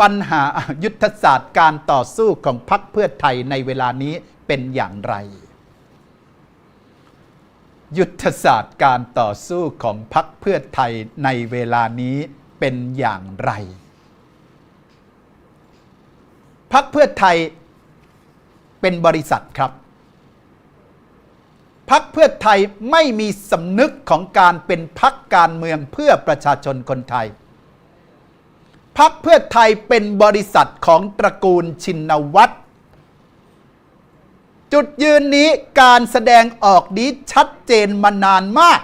ปัญหายุทธศาสตร์การต่อสู้ของพรรคเพื่อไทยในเวลานี้เป็นอย่างไร ยุทธศาสตร์การต่อสู้ของพรรคเพื่อไทยในเวลานี้เป็นอย่างไรพรรคเพื่อไทยเป็นบริษัทครับพักเพื่อไทยไม่มีสำนึกของการเป็นพักการเมืองเพื่อประชาชนคนไทย พักเพื่อไทยเป็นบริษัทของตระกูลชินวัตรจุดยืนนี้การแสดงออกนี้ชัดเจนมานานมาก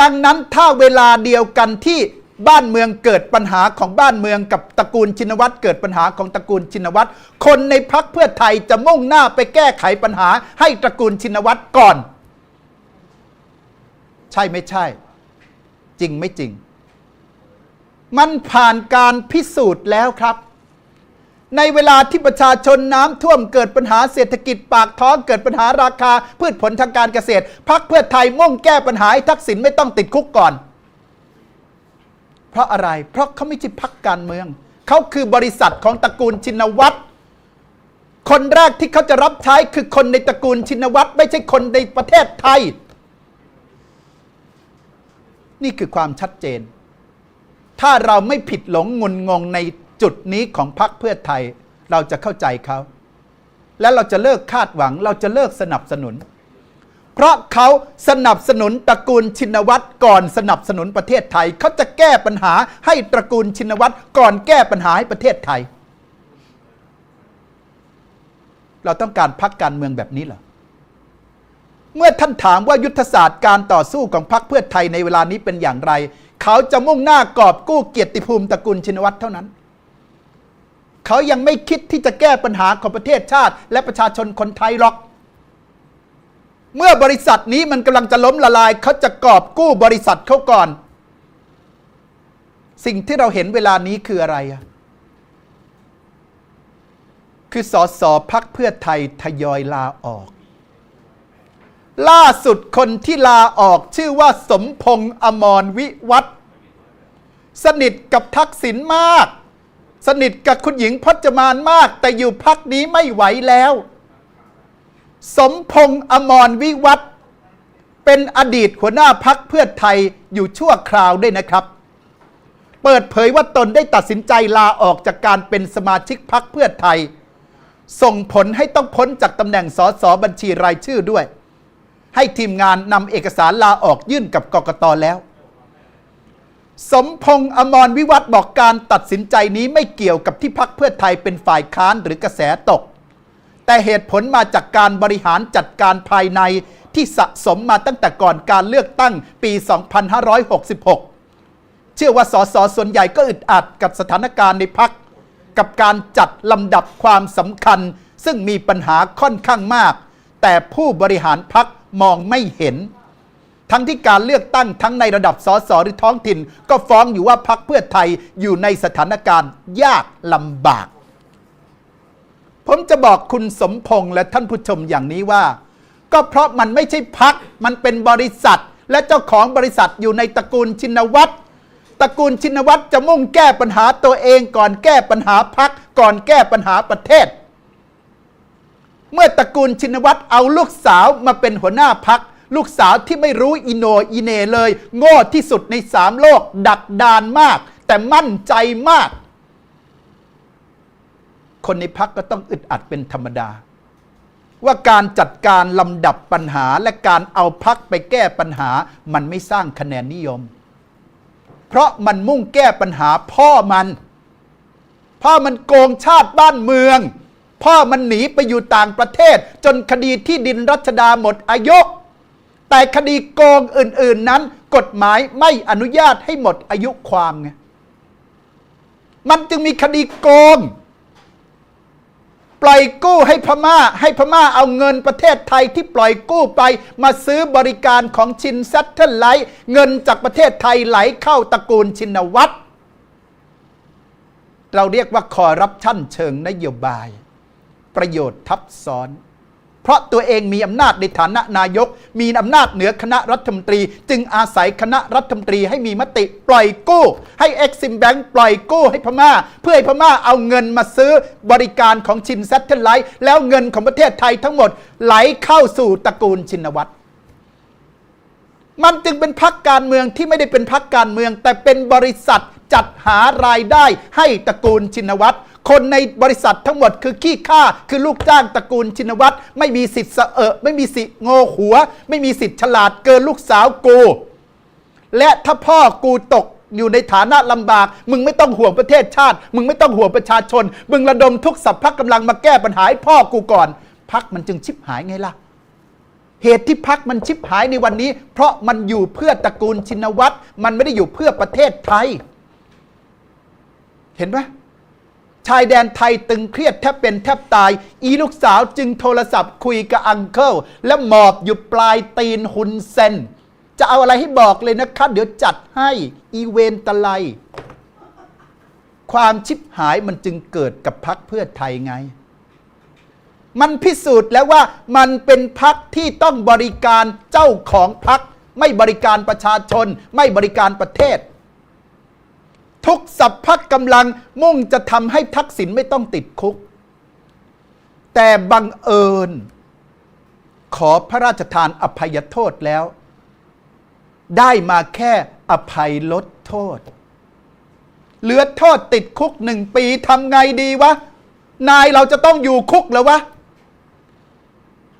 ดังนั้นถ้าเวลาเดียวกันที่บ้านเมืองเกิดปัญหาของบ้านเมืองกับตระกูลชินวัตรเกิดปัญหาของตระกูลชินวัตรคนในพักเพื่อไทยจะมุ่งหน้าไปแก้ไขปัญหาให้ตระกูลชินวัตรก่อน ใช่ไม่ใช่ จริงไม่จริง มันผ่านการพิสูจน์แล้วครับ ในเวลาที่ประชาชนน้ำท่วมเกิดปัญหาเศรษฐกิจปากท้องเกิดปัญหาราคา พืชผลทางการเกษตรพักเพื่อไทยมุ่งแก้ปัญหาทักษิณไม่ต้องติดคุกก่อน เพราะอะไร เพราะเขาไม่ใช่พักการเมือง เขาคือบริษัทของตระกูลชินวัตรคนแรกที่เขาจะรับใช้คือคนในตระกูลชินวัตรไม่ใช่คนในประเทศไทย นี่คือความชัดเจน ถ้าเราไม่ผิดหลงงุนงงในจุดนี้ของพรรคเพื่อไทย เราจะเข้าใจเขา และเราจะเลิกคาดหวัง เราจะเลิกสนับสนุน เพราะเขาสนับสนุนตระกูลชินวัตรก่อนสนับสนุนประเทศไทย เขาจะแก้ปัญหาให้ตระกูลชินวัตรก่อนแก้ปัญหาให้ประเทศไทย เราต้องการพักการเมืองแบบนี้เหรอเมื่อท่านถามว่ายุทธศาสตร์การต่อสู้ของพรรคเพื่อไทยในเวลานี้เป็นอย่างไร เขาจะมุ่งหน้ากอบกู้เกียรติภูมิตระกูลชินวัตรเท่านั้น เขายังไม่คิดที่จะแก้ปัญหาของประเทศชาติ และประชาชนคนไทยหรอก เมื่อบริษัทนี้มันกำลังจะล้มละลาย เขาจะกอบกู้บริษัทเขาก่อน สิ่งที่เราเห็นเวลานี้คืออะไรอะคือสอสอพักเพื่อไทยทยอยลาออก ล่าสุดคนที่ลาออกชื่อว่าสมพงษ์อมรวิวัฒสนิทกับทักษิณมาก สนิทกับคุณหญิงพจมานมาก แต่อยู่พักนี้ไม่ไหวแล้ว สมพงษ์อมรวิวัฒเป็นอดีตหัวหน้าพักเพื่อไทยอยู่ชั่วคราวด้วยนะครับ เปิดเผยว่าตนได้ตัดสินใจลาออกจากการเป็นสมาชิกพักเพื่อไทย ส่งผลให้ต้องพ้นจากตำแหน่งสสบัญชีรายชื่อด้วย ให้ทีมงานนำเอกสารลาออกยื่นกับกกตแล้ว สมพงษ์อมรวิวัฒน์บอกการตัดสินใจนี้ไม่เกี่ยวกับที่พักเพื่อไทยเป็นฝ่ายค้านหรือกระแสตก แต่เหตุผลมาจากการบริหารจัดการภายในที่สะสมมาตั้งแต่ก่อนการเลือกตั้งปี 2566 เชื่อว่าสสส่วนใหญ่ก็อึดอัดกับสถานการณ์ในพักกับการจัดลำดับความสำคัญ ซึ่งมีปัญหาค่อนข้างมาก แต่ผู้บริหารพัก มองไม่เห็น ทั้งที่การเลือกตั้งทั้งในระดับสสหรือท้องถิ่น ก็ฟ้องอยู่ว่าพักเพื่อไทยอยู่ในสถานการณ์ยากลำบาก ผมจะบอกคุณสมพงษ์และท่านผู้ชมอย่างนี้ว่า ก็เพราะมันไม่ใช่พักมันเป็นบริษัท และเจ้าของบริษัทอยู่ในตระกูลชินวัตรตระกูลชินวัตรจะมุ่งแก้ปัญหาตัวเองก่อนแก้ปัญหาพักก่อนแก้ปัญหาประเทศ เมื่อตระกูลชินวัตรเอาลูกสาวมาเป็นหัวหน้าพัก ลูกสาวที่ไม่รู้อิโนอิเนเลย โง่ที่สุดในสามโลก ดักดานมาก แต่มั่นใจมาก คนในพักก็ต้องอึดอัดเป็นธรรมดา ว่าการจัดการลำดับปัญหาและการเอาพักไปแก้ปัญหามันไม่สร้างคะแนนนิยม เพราะมันมุ่งแก้ปัญหาพ่อมัน พ่อมันโกงชาติบ้านเมือง พ่อมันหนีไปอยู่ต่างประเทศ จนคดีที่ดินรัชดาหมดอายุ แต่คดีโกงอื่น ๆนั้น กฎหมายไม่อนุญาตให้หมดอายุความไงมันจึงมีคดีโกง ปล่อยกู้ให้พม่า ให้พม่าเอาเงินประเทศไทยที่ปล่อยกู้ไป มาซื้อบริการของชินเซตเทิลไลท์เงินจากประเทศไทยไหลเข้าตระกูลชินวัตรเราเรียกว่าคอร์รัปชันเชิงนโยบาย ประโยชน์ทับซ้อน เพราะตัวเองมีอำนาจในฐานะนายก มีอำนาจเหนือคณะรัฐมนตรี จึงอาศัยคณะรัฐมนตรีให้มีมติปล่อยกู้ ให้เอ็กซิมแบงปล่อยกู้ให้พม่า เพื่อให้พม่าเอาเงินมาซื้อบริการของชินเซตเทลไลท์แล้วเงินของประเทศไทยทั้งหมดไหลเข้าสู่ตระกูลชินวัตรมันจึงเป็นพักการเมืองที่ไม่ได้เป็นพักการเมือง แต่เป็นบริษัท จัดหารายได้ให้ตระกูลชินวัตรคนในบริษัททั้งหมดคือขี้ข้าคือลูกจ้างตระกูลชินวัตรไม่มีสิทธิ์เสอะไม่มีสิทธิ์โง่หัว ไม่มีสิทธิ์ฉลาดเกินลูกสาวกูและถ้าพ่อกูตกอยู่ในฐานะลำบาก มึงไม่ต้องห่วงประเทศชาติ มึงไม่ต้องห่วงประชาชน มึงระดมทุกสัพพะกำลังมาแก้ปัญหาให้พ่อกูก่อนพักมันจึงชิบหายไงล่ะ เหตุที่พักมันชิบหายในวันนี้ เพราะมันอยู่เพื่อตระกูลชินวัตรมันไม่ได้อยู่เพื่อประเทศไทย เห็นไหมชายแดนไทยตึงเครียดแทบเป็นแทบตาย อีลูกสาวจึงโทรศัพท์คุยกับอังเคิลและหมอบอยู่ปลายตีนหุนเซนจะเอาอะไรให้บอกเลยนะคะเดี๋ยวจัดให้อีเวนตะไลความชิบหายมันจึงเกิดกับพักเพื่อไทยไง มันพิสูจน์แล้วว่ามันเป็นพักที่ต้องบริการเจ้าของพัก ไม่บริการประชาชน ไม่บริการประเทศ ทุกสัพพะกำลังมุ่งจะทำให้ทักษิณไม่ต้องติดคุก แต่บังเอิญ ขอพระราชทานอภัยโทษแล้ว ได้มาแค่อภัยลดโทษ เหลือโทษติดคุกหนึ่งปีทำไงดีวะ นายเราจะต้องอยู่คุกแล้ววะ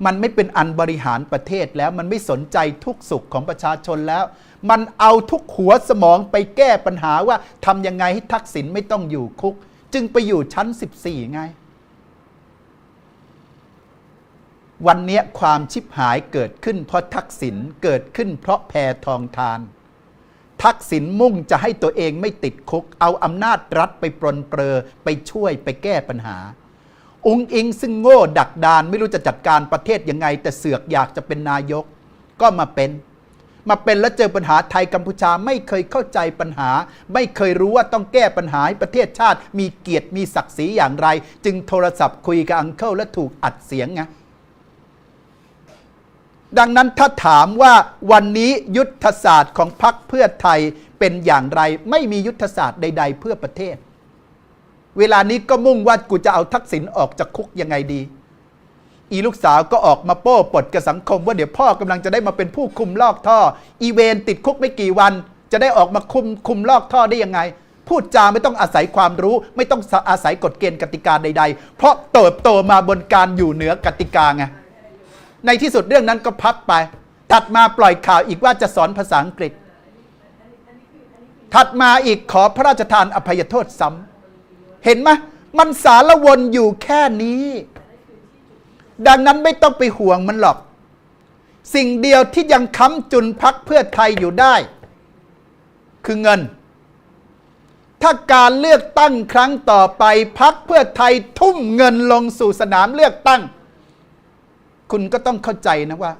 มันไม่เป็นอันบริหารประเทศแล้วมันไม่สนใจทุกสุขของประชาชนแล้ว มันเอาทุกหัวสมองไปแก้ปัญหาว่าทำยังไงให้ทักษิณไม่ต้องอยู่คุก จึงไปอยู่ชั้น 14 ไง วันนี้ความชิบหายเกิดขึ้นเพราะทักษิณเกิดขึ้นเพราะแพทองทาน ทักษิณมุ่งจะให้ตัวเองไม่ติดคุก เอาอำนาจรัฐไปปรนเปรอไปช่วยไปแก้ปัญหา องค์อิงซึ่งโง่ดักดาน ไม่รู้จะจัดการประเทศยังไง แต่เสือกอยากจะเป็นนายก ก็มาเป็น มาเป็นแล้วเจอปัญหาไทยกัมพูชาไม่เคยเข้าใจปัญหา ไม่เคยรู้ว่าต้องแก้ปัญหาให้ประเทศชาติ มีเกียรติมีศักดิ์ศรีอย่างไร จึงโทรศัพท์คุยกับอังเคิลและถูกอัดเสียงไงดังนั้นถ้าถามว่าวันนี้ยุทธศาสตร์ของพรรคเพื่อไทยเป็นอย่างไร ไม่มียุทธศาสตร์ใด ๆ เพื่อประเทศ เวลานี้ก็มุ่งว่ากูจะเอาทักษิณออกจากคุกยังไงดี อีลูกสาวก็ออกมาโป้ปลดกับสังคมว่าเดี๋ยวพ่อกำลังจะได้มาเป็นผู้คุมลอกท่อ อีเวนติดคุกไม่กี่วัน จะได้ออกมาคุมคุมลอกท่อได้ยังไง พูดจาไม่ต้องอาศัยความรู้ ไม่ต้องอาศัยกฎเกณฑ์กติกาใด ๆ เพราะเติบโตมาบนการอยู่เหนือกติกาไงในที่สุดเรื่องนั้นก็พับไปถัดมาปล่อยข่าวอีกว่าจะสอนภาษาอังกฤษ ถัดมาอีกขอพระราชทานอภัยโทษซ้ำ เห็นไหมมันสารวนอยู่แค่นี้ ดังนั้นไม่ต้องไปห่วงมันหรอก สิ่งเดียวที่ยังค้ำจุนพักเพื่อไทยอยู่ได้ คือเงิน ถ้าการเลือกตั้งครั้งต่อไปพักเพื่อไทยทุ่มเงินลงสู่สนามเลือกตั้ง คุณก็ต้องเข้าใจนะว่า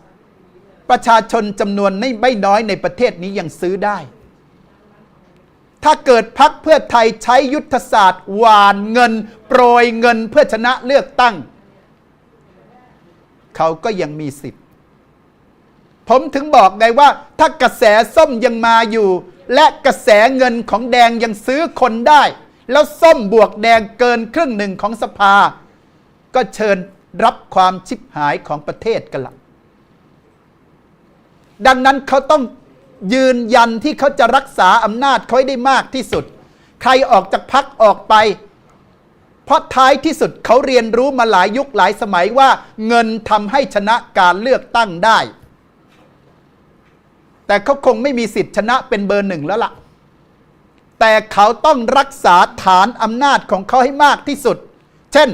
ประชาชนจำนวนไม่น้อยในประเทศนี้ยังซื้อได้ ถ้าเกิดพักเพื่อไทยใช้ยุทธศาสตร์ หวานเงิน โปรยเงินเพื่อชนะเลือกตั้ง เขาก็ยังมีสิทธิ์ ผมถึงบอกไงว่า ถ้ากระแสส้มยังมาอยู่ และกระแสเงินของแดงยังซื้อคนได้ แล้วส้มบวกแดงเกินครึ่งหนึ่งของสภา ก็เชิญรับความชิบหายของประเทศกันละดังนั้นเขาต้อง ยืนยันที่เขาจะรักษาอำนาจเขาให้ได้มากที่สุด ใครออกจากพักออกไป เพราะท้ายที่สุดเขาเรียนรู้มาหลายยุคหลายสมัยว่า เงินทำให้ชนะการเลือกตั้งได้ แต่เขาคงไม่มีสิทธิ์ชนะเป็นเบอร์หนึ่งแล้วล่ะ แต่เขาต้องรักษาฐานอำนาจของเขาให้มากที่สุด เช่น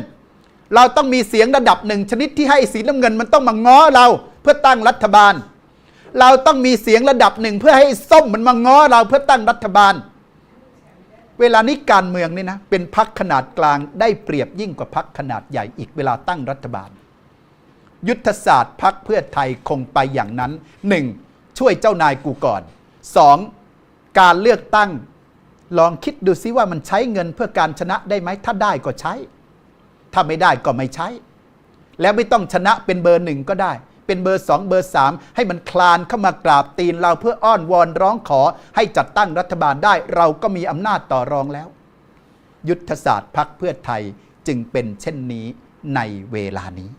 เราต้องมีเสียงระดับหนึ่งชนิดที่ให้สีน้ำเงินมันต้องมาง้อเราเพื่อตั้งรัฐบาล เราต้องมีเสียงระดับหนึ่งเพื่อให้ส้มมันมาง้อเราเพื่อตั้งรัฐบาล เวลานี้การเมืองนี่นะ เป็นพักขนาดกลางได้เปรียบยิ่งกว่าพักขนาดใหญ่อีกเวลาตั้งรัฐบาล ยุทธศาสตร์พักเพื่อไทยคงไปอย่างนั้นหนึ่งช่วยเจ้านายกูก่อนสองการเลือกตั้งลองคิดดูซิว่ามันใช้เงินเพื่อการชนะได้ไหม ถ้าได้ก็ใช้ ถ้าไม่ได้ก็ไม่ใช้ แล้วไม่ต้องชนะเป็นเบอร์หนึ่งก็ได้ เป็นเบอร์สองเบอร์สามให้มันคลานเข้ามากราบตีนเราเพื่ออ้อนวอนร้องขอให้จัดตั้งรัฐบาลได้ เราก็มีอำนาจต่อรองแล้ว ยุทธศาสตร์พักเพื่อไทยจึงเป็นเช่นนี้ในเวลานี้